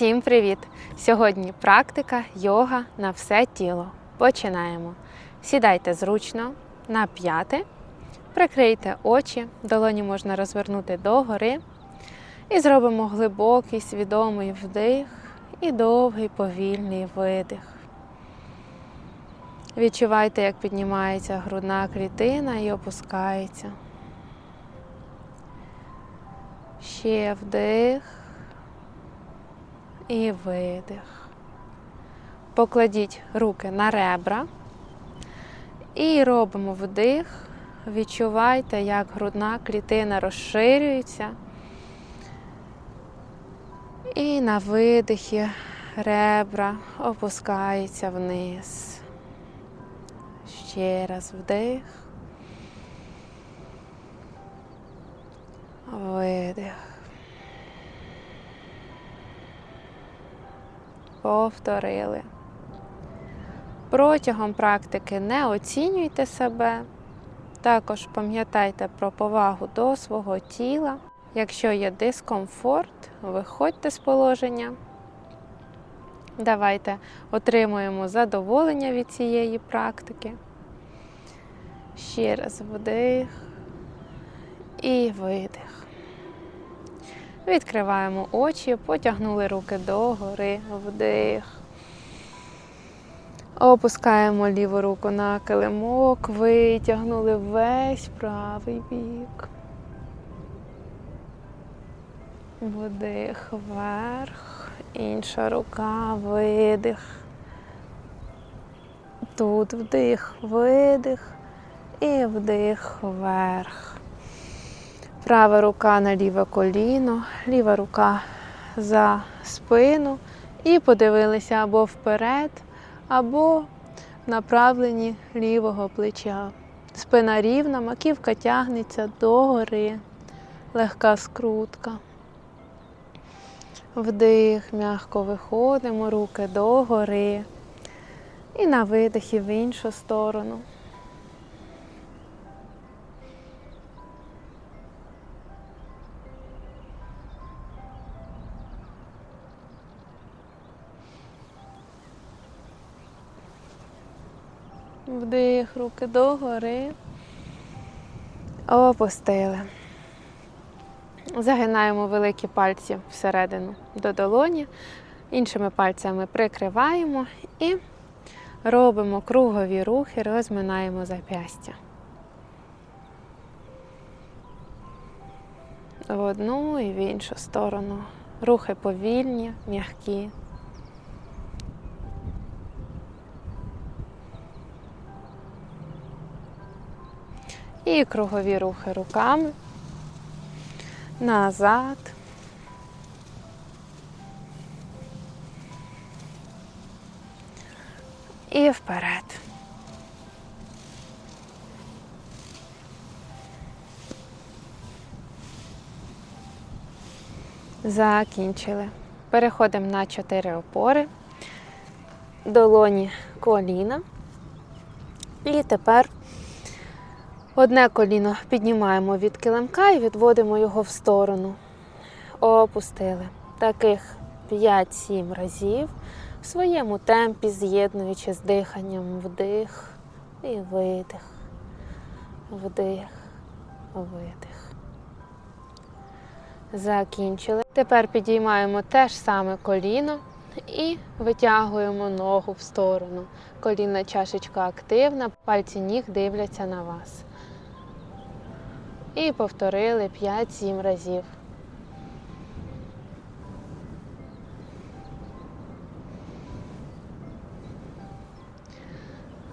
Всім привіт! Сьогодні практика йога на все тіло. Починаємо. Сідайте зручно на п'яти, прикрийте очі, долоні можна розвернути догори. І зробимо глибокий свідомий вдих і довгий повільний видих. Відчувайте, як піднімається грудна клітина і опускається. Ще вдих і видих. Покладіть руки на ребра і робимо вдих. Відчувайте, як грудна клітина розширюється. І на видихі ребра опускаються вниз. Ще раз вдих. Видих. Повторили. Протягом практики не оцінюйте себе. Також пам'ятайте про повагу до свого тіла. Якщо є дискомфорт, виходьте з положення. Давайте отримуємо задоволення від цієї практики. Ще раз вдих і видих. Відкриваємо очі, потягнули руки догори, вдих. Опускаємо ліву руку на килимок, витягнули весь правий бік. Вдих вверх, інша рука, видих. Тут вдих, видих і вдих вверх. Права рука на ліве коліно, ліва рука за спину. І подивилися або вперед, або направлені лівого плеча. Спина рівна, маківка тягнеться догори, легка скрутка. Вдих, м'яко виходимо, руки догори. І на видихі в іншу сторону. Вдих, руки догори. Опустили. Загинаємо великі пальці всередину до долоні, іншими пальцями прикриваємо і робимо кругові рухи, розминаємо зап'ястя. В одну і в іншу сторону. Рухи повільні, м'які. І кругові рухи руками. Назад. І вперед. Закінчили. Переходимо на чотири опори, долоні коліна. І тепер Одне коліно піднімаємо від килимка і відводимо його в сторону. Опустили. Таких 5-7 разів в своєму темпі, з'єднуючи з диханням вдих і видих. Вдих, видих. Закінчили. Тепер підіймаємо те ж саме коліно і витягуємо ногу в сторону. Колінна чашечка активна, пальці ніг дивляться на вас. І повторили 5-7 разів.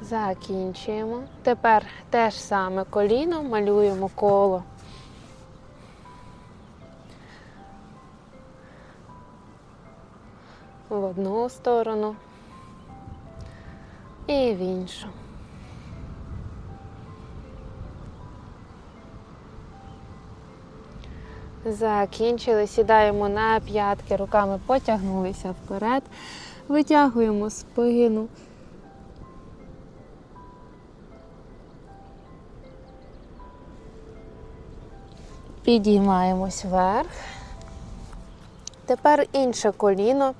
Закінчуємо. Тепер те ж саме коліно малюємо коло. В одну сторону і в іншу. Закінчили, сідаємо на п'ятки, руками потягнулися вперед, витягуємо спину. Підіймаємось вверх, Тепер інше коліно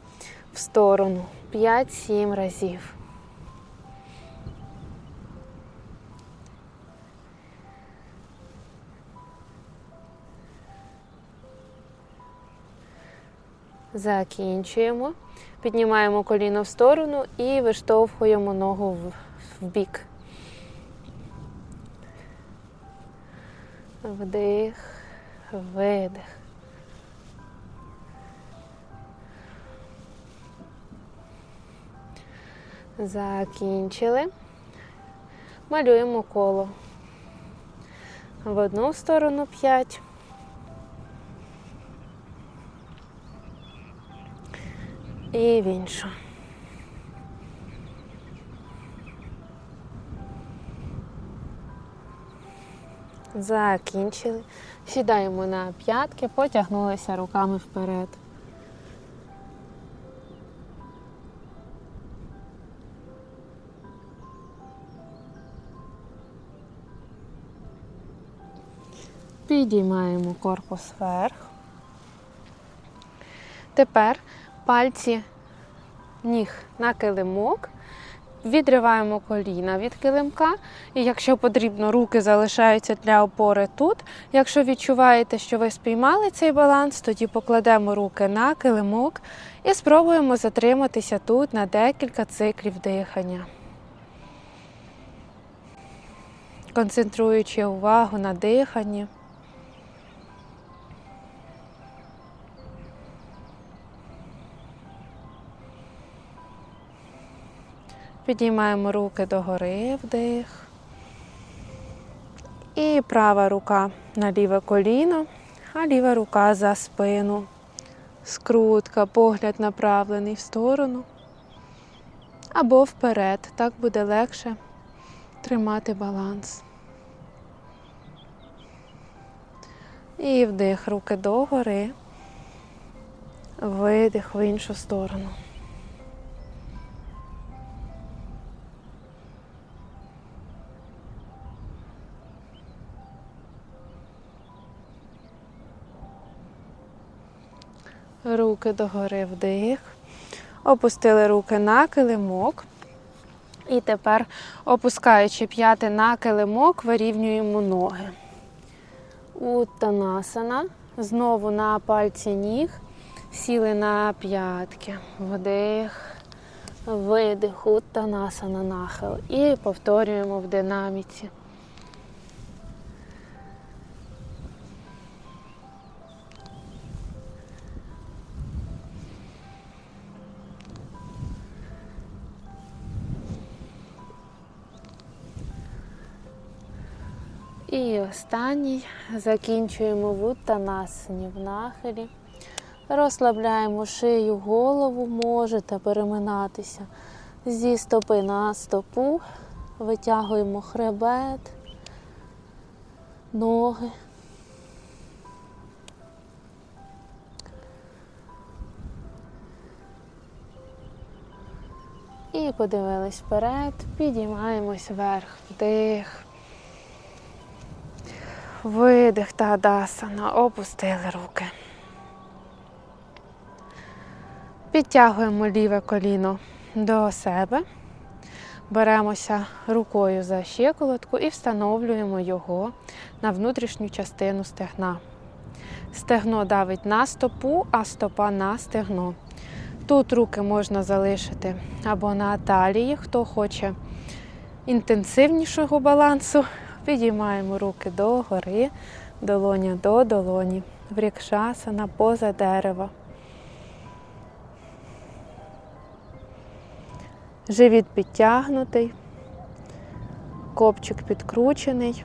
в сторону. 5-7 разів. Закінчуємо. Піднімаємо коліно в сторону і виштовхуємо ногу в, бік. Вдих, видих. Закінчили. Малюємо коло. В одну сторону 5. І в іншу. Закінчили. Сідаємо на п'ятки, потягнулися руками вперед. Підіймаємо корпус вверх. Тепер пальці ніг на килимок. Відриваємо коліна від килимка, і якщо потрібно, руки залишаються для опори тут. Якщо відчуваєте, що ви спіймали цей баланс, тоді покладемо руки на килимок і спробуємо затриматися тут на декілька циклів дихання. Концентруючи увагу на диханні. Підіймаємо руки догори, вдих. І права рука на ліве коліно, а ліва рука за спину. Скрутка, погляд направлений в сторону або вперед. Так буде легше тримати баланс. І вдих, руки догори, видих в іншу сторону. Руки догори вдих. Опустили руки на килимок. І тепер, опускаючи п'яти на килимок, вирівнюємо ноги. Уттанасана. Знову на пальці ніг. Сіли на п'ятки. Вдих, видих, уттанасана, нахил. І повторюємо в динаміці. Останній закінчуємо в уттанасані в нахилі. Розслабляємо шию, голову, можете переминатися зі стопи на стопу, витягуємо хребет, ноги. І подивились вперед, підіймаємось вверх, вдих. Видих та дасана, опустили руки. Підтягуємо ліве коліно до себе, беремося рукою за щиколотку і встановлюємо його на внутрішню частину стегна. Стегно давить на стопу, а стопа на стегно. Тут руки можна залишити або на талії, хто хоче інтенсивнішого балансу. Підіймаємо руки догори, долоня до долоні, врікшасана поза дерева. Живіт підтягнутий, копчик підкручений.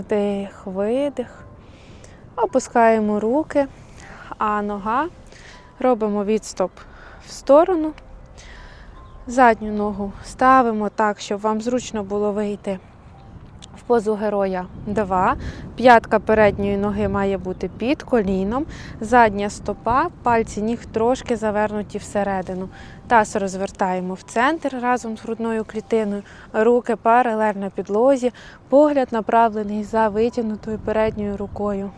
Вдих, видих. Опускаємо руки, а нога робимо відстоп в сторону. Задню ногу ставимо так, щоб вам зручно було вийти позу героя 2. П'ятка передньої ноги має бути під коліном, задня стопа, пальці ніг трошки завернуті всередину. Таз розвертаємо в центр разом з грудною клітиною, руки паралельно підлозі, погляд направлений за витягнутою передньою рукою.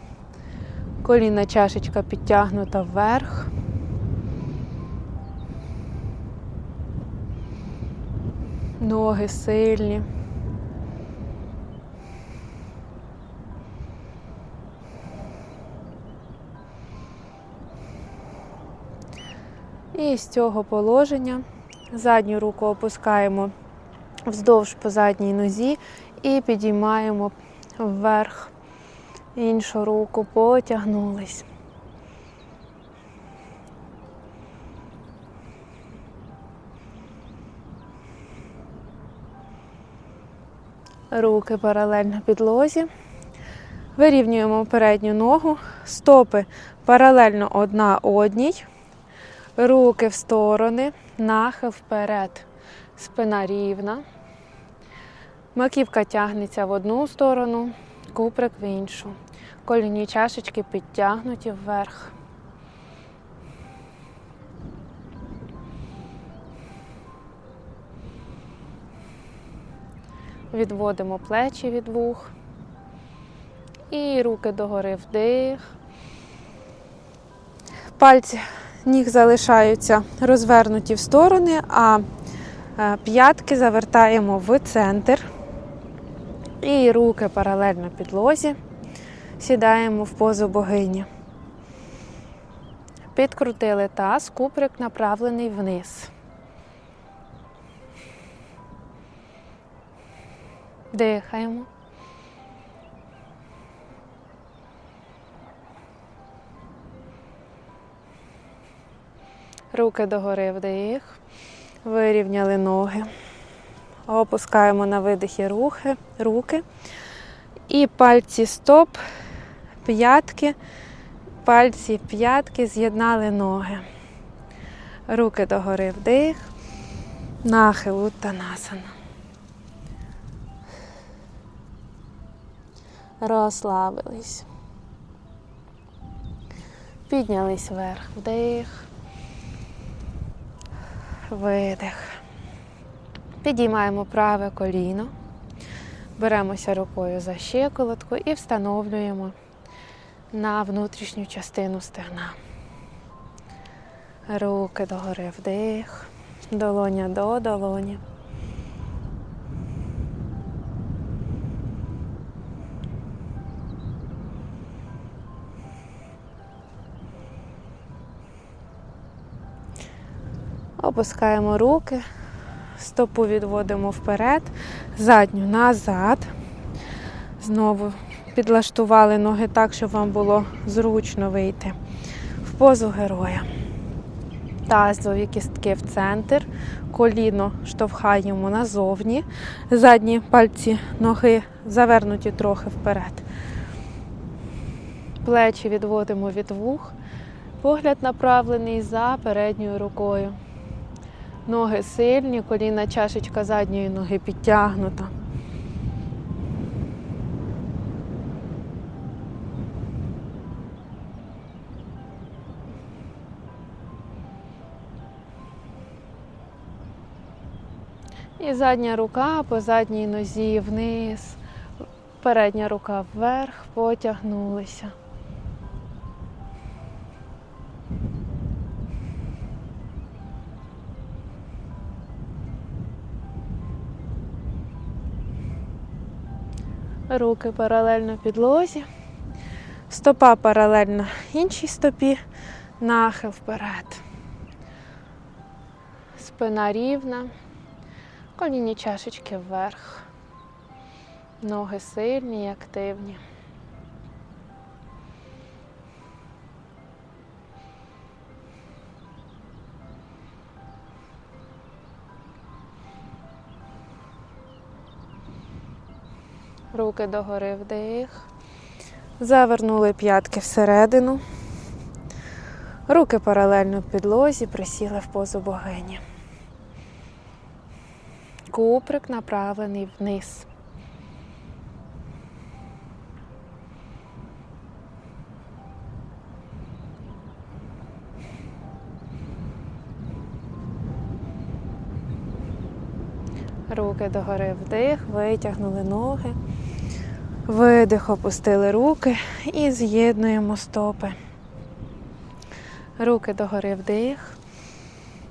Колінна чашечка підтягнута вверх. Ноги сильні. І з цього положення задню руку опускаємо вздовж по задній нозі і підіймаємо вверх. Іншу руку потягнулись. Руки паралельно підлозі. Вирівнюємо передню ногу, стопи паралельно одна одній. Руки в сторони, нахил вперед, спина рівна. Маківка тягнеться в одну сторону, куприк в іншу. Коліні чашечки підтягнуті вверх. Відводимо плечі від вух. І руки догори вдих. Пальці ніг залишаються розвернуті в сторони, а е, п'ятки завертаємо в центр. І руки паралельно підлозі. Сідаємо в позу богині. Підкрутили таз, куприк направлений вниз. Дихаємо. Руки догори вдих. Вирівняли ноги. Опускаємо на видихи рухи, руки. І пальці стоп, п'ятки, пальці п'ятки з'єднали ноги. Руки догори вдих. Нахил Уттанасана. Розслабились. Піднялись вверх, вдих. Видих. Підіймаємо праве коліно. Беремося рукою за щиколотку і встановлюємо на внутрішню частину стегна. Руки догори вдих, долоня до долоні. Опускаємо руки, стопу відводимо вперед, задню назад. Знову підлаштували ноги так, щоб вам було зручно вийти в позу героя. Тазові кістки в центр, коліно штовхаємо назовні, задні пальці ноги завернуті трохи вперед. Плечі відводимо від вух, погляд направлений за передньою рукою. Ноги сильні, коліна чашечка задньої ноги підтягнута. І задня рука по задній нозі вниз, передня рука вверх, потягнулися. Руки паралельно підлозі, стопа паралельно іншій стопі, нахил вперед. Спина рівна, коліні чашечки вверх. Ноги сильні і активні. руки догори вдих. Завернули п'ятки всередину. Руки паралельно підлозі, присіли в позу богині. Куприк направлений вниз. Руки догори вдих, витягнули ноги. Видих, опустили руки і з'єднуємо стопи. Руки догори вдих.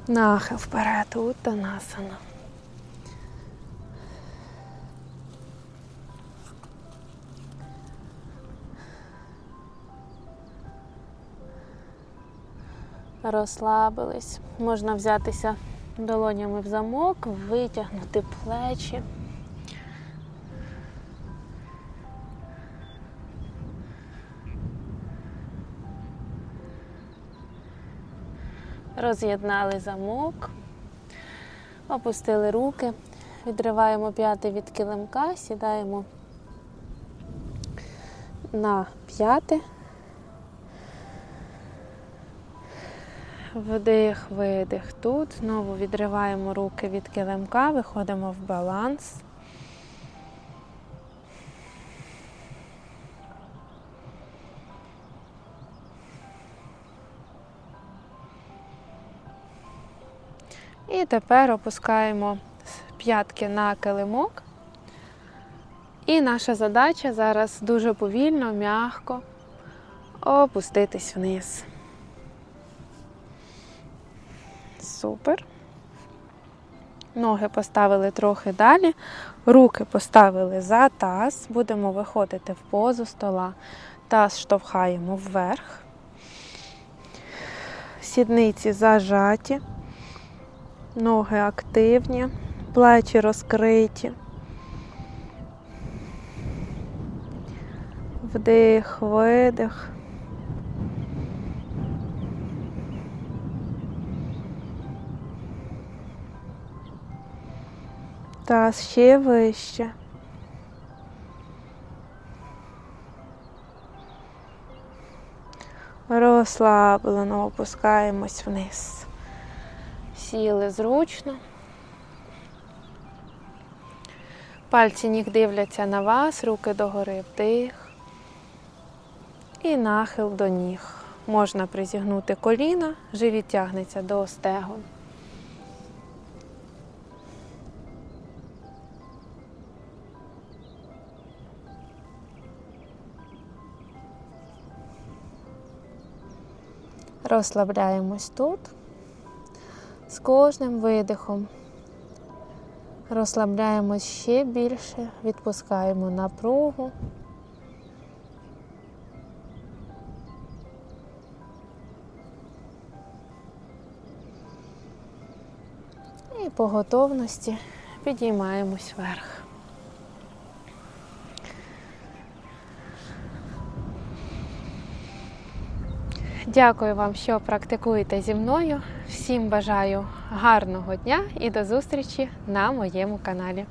Нахил вперед, утанасана. Розслабились. Можна взятися долонями в замок, витягнути плечі. Роз'єднали замок, опустили руки, відриваємо п'яти від килимка, сідаємо на п'яти. Вдих, видих тут. Знову відриваємо руки від килимка, виходимо в баланс. І тепер опускаємо п'ятки на килимок. І наша задача зараз дуже повільно, м'яко опуститись вниз. Супер. Ноги поставили трохи далі, руки поставили за таз. Будемо виходити в позу стола. Таз штовхаємо вверх. Сідниці зажаті, ноги активні, плечі розкриті. Вдих, видих. Таз ще вище. Розслаблено опускаємось вниз. Сіли зручно. Пальці ніг дивляться на вас, руки догори вдих. І нахил до ніг. Можна призігнути коліна, живіт тягнеться до стегон. Розслабляємось тут. З кожним видихом розслабляємось ще більше, відпускаємо напругу. І по готовності підіймаємось вверх. Дякую вам, що практикуєте зі мною. Всім бажаю гарного дня і до зустрічі на моєму каналі.